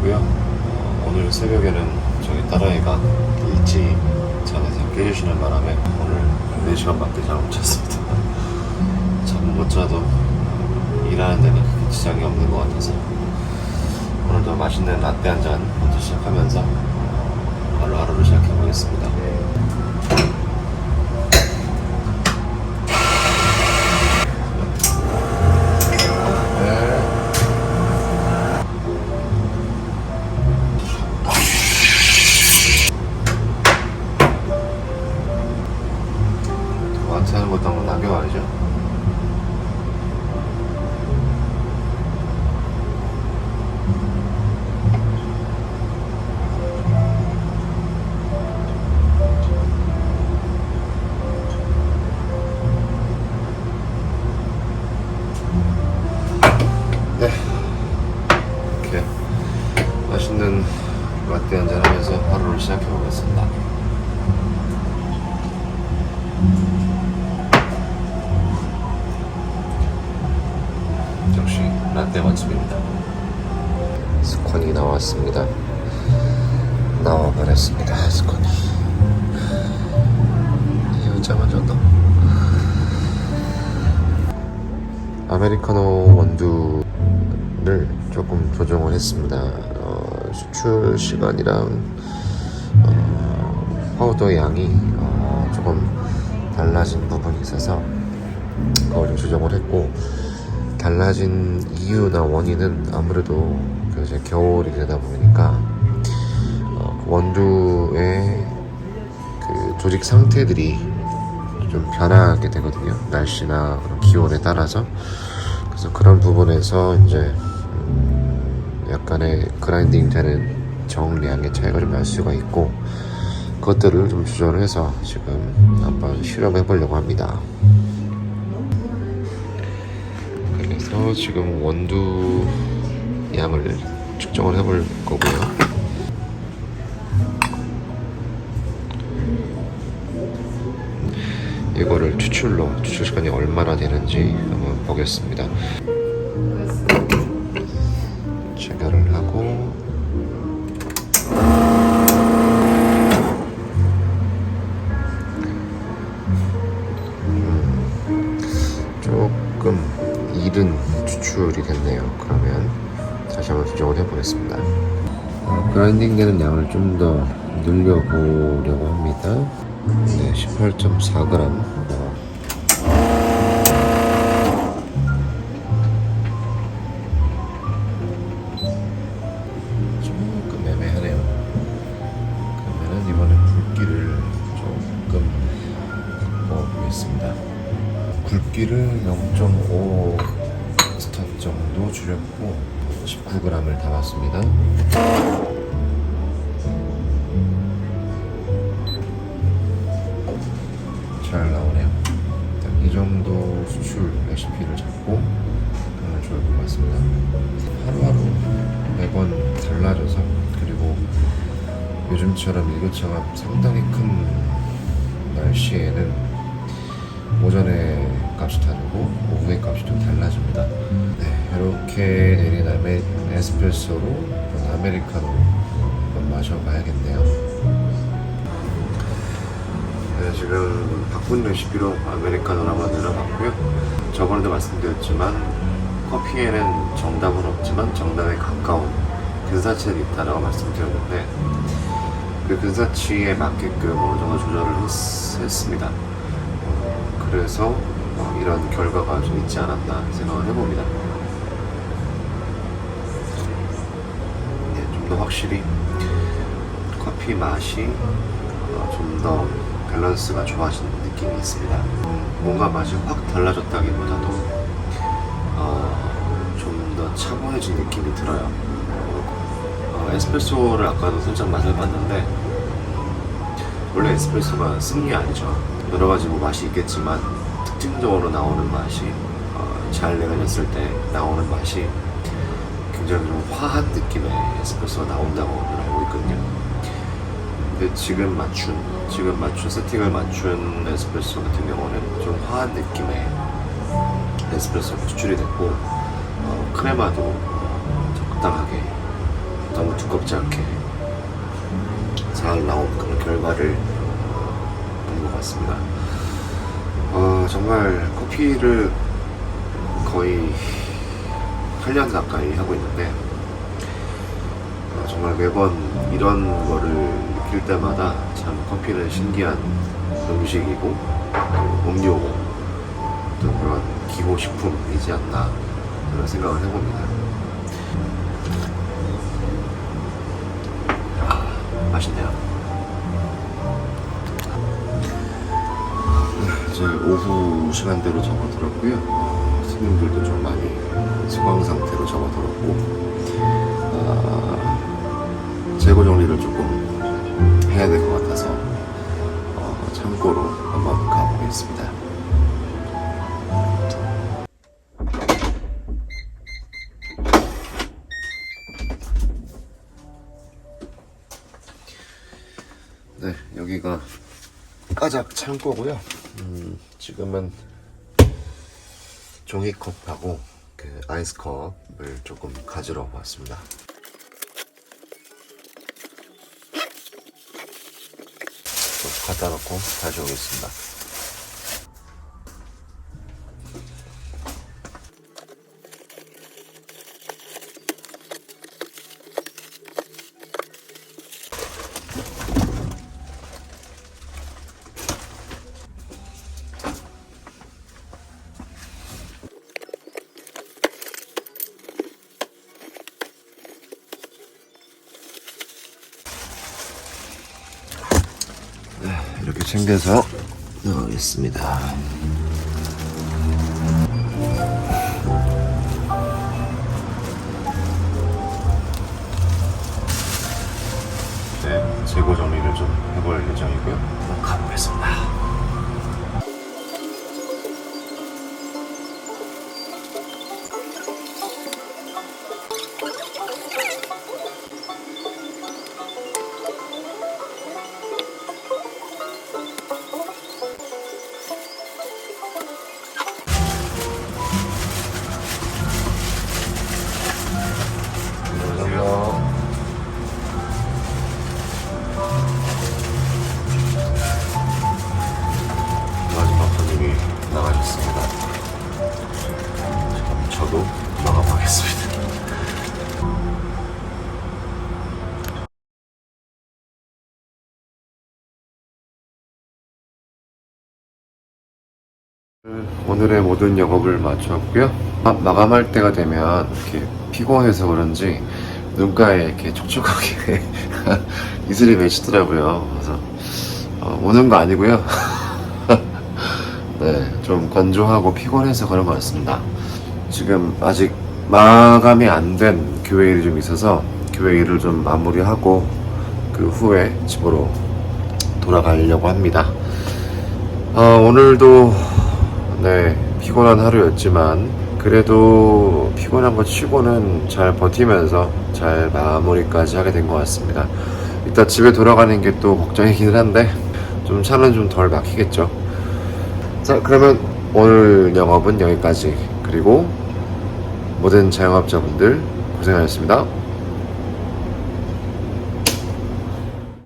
있고요. 어, 오늘 새벽에는 저희 딸아이가 일찍 잠에서 깨주시는 바람에 오늘 4시간밖에 잠 못 잤습니다. 잠 못 자도 일하는 데는 크게 지장이 없는 것 같아서 오늘도 맛있는 라떼 한 잔 먼저 시작하면서 어, 바로 하루를 시작해 보겠습니다. 라떼 맛집입니다. 스콘이 나왔습니다. 나와버렸습니다. 스콘이. 이웃자만 줬다. 아메리카노 원두를 조금 조정을 했습니다. 어, 수출 시간이랑 어, 파우더 양이 어, 조금 달라진 부분이 있어서 그걸 좀 조정을 했고 달라진 이유나 원인은 아무래도 그 이제 겨울이 되다 보니까 어, 그 원두의 그 조직 상태들이 좀 변하게 되거든요. 날씨나 기온에 따라서. 그래서 그런 부분에서 이제 음, 약간의 그라인딩 되는 정량의 차이가 좀 날 수가 있고 그것들을 좀 조절을 해서 지금 한번 실험해 보려고 합니다. 그래서 지금 원두 양을 측정을 해볼 거고요. 이거를 추출로 추출 시간이 얼마나 되는지 한번 보겠습니다. 체결을 하고 이른 추출이 됐네요. 그러면 다시 한번 조정을 해보겠습니다. 어, 그라인딩 되는 양을 좀 더 늘려보려고 합니다. 네, 18.4g. 조금 애매하네요. 그러면은 이번에 굵기를 조금 바꿔보겠습니다. 굵기를 0.5 스턴 정도 줄였고 19g을 담았습니다. 잘 나오네요. 일단 이 정도 수출 레시피를 잡고 하면 좋을 것 같습니다. 하루하루 매번 달라져서 그리고 요즘처럼 일교차가 상당히 큰 날씨에는 오전에 값이 다르고 오후의 값이 좀 달라집니다. 네, 이렇게 내린 아메, 에스프레소로 아메리카노 한번 마셔봐야겠네요. 네, 지금 바꾼 레시피로 아메리카노를 한번 내려봤고요. 저번에도 말씀드렸지만 커피에는 정답은 없지만 정답에 가까운 근사치는 있다라고 말씀드렸는데 그 근사치에 맞게끔 어느 정도 조절을 했, 했습니다. 어, 그래서 어, 이런 결과가 좀 있지 않았나 생각을 해봅니다. 네, 좀더 확실히 커피 맛이 어, 좀더 밸런스가 좋아진 느낌이 있습니다. 음, 뭔가 맛이 확 달라졌다기보다도 어, 좀 더 차분해진 느낌이 들어요. 어, 에스프레소를 아까도 살짝 맛을 봤는데 원래 에스프레소가 쓴 게 아니죠. 여러 가지 뭐 맛이 있겠지만 특징적으로 나오는 맛이 어, 잘 내려졌을 때 나오는 맛이 굉장히 좀 화한 느낌의 에스프레소가 나온다고 알고 있거든요. 근데 지금 맞춘 지금 맞춘 세팅을 맞춘 에스프레소 같은 경우는 좀 화한 느낌의 에스프레소가 추출이 됐고 어, 크레마도 어, 적당하게 너무 두껍지 않게 잘 나온 그런 결과를 본것 같습니다. 어, 정말 커피를 거의 8년 가까이 하고 있는데 어, 정말 매번 이런 거를 느낄 때마다 참 커피는 신기한 음식이고 또 음료고 또 그런 기호식품이지 않나 그런 생각을 해봅니다. 아, 맛있네요. 이제 오후 시간대로 접어들었고요. 어, 손님들도 좀 많이 수강 상태로 접어들었고 아, 재고 정리를 조금 해야 될 것 같아서 어, 창고로 한번 가보겠습니다. 네, 여기가 까작 창고고요. 음, 지금은 종이컵하고 그 아이스컵을 조금 가지러 왔습니다. 좀 갖다 놓고 다시 오겠습니다. 이렇게 챙겨서 넣어야겠습니다. 네, 재고 정리를 좀 해볼 예정이고요. 한번 가보겠습니다. 오늘의 모든 영업을 마쳤고요. 아, 마감할 때가 되면 이렇게 피곤해서 그런지 눈가에 이렇게 촉촉하게 이슬이 맺히더라고요. 그래서 어, 오는 거 아니고요. 네, 좀 건조하고 피곤해서 그런 것 같습니다. 지금 아직 마감이 안 된 교회 일이 좀 있어서 교회 일을 좀 마무리하고 그 후에 집으로 돌아가려고 합니다. 어, 오늘도 네 피곤한 하루였지만 그래도 피곤한 거 치고는 잘 버티면서 잘 마무리까지 하게 된 것 같습니다. 이따 집에 돌아가는 게 또 걱정이긴 한데 좀 차는 좀 덜 막히겠죠. 자 그러면 오늘 영업은 여기까지 그리고 모든 자영업자분들 고생하셨습니다.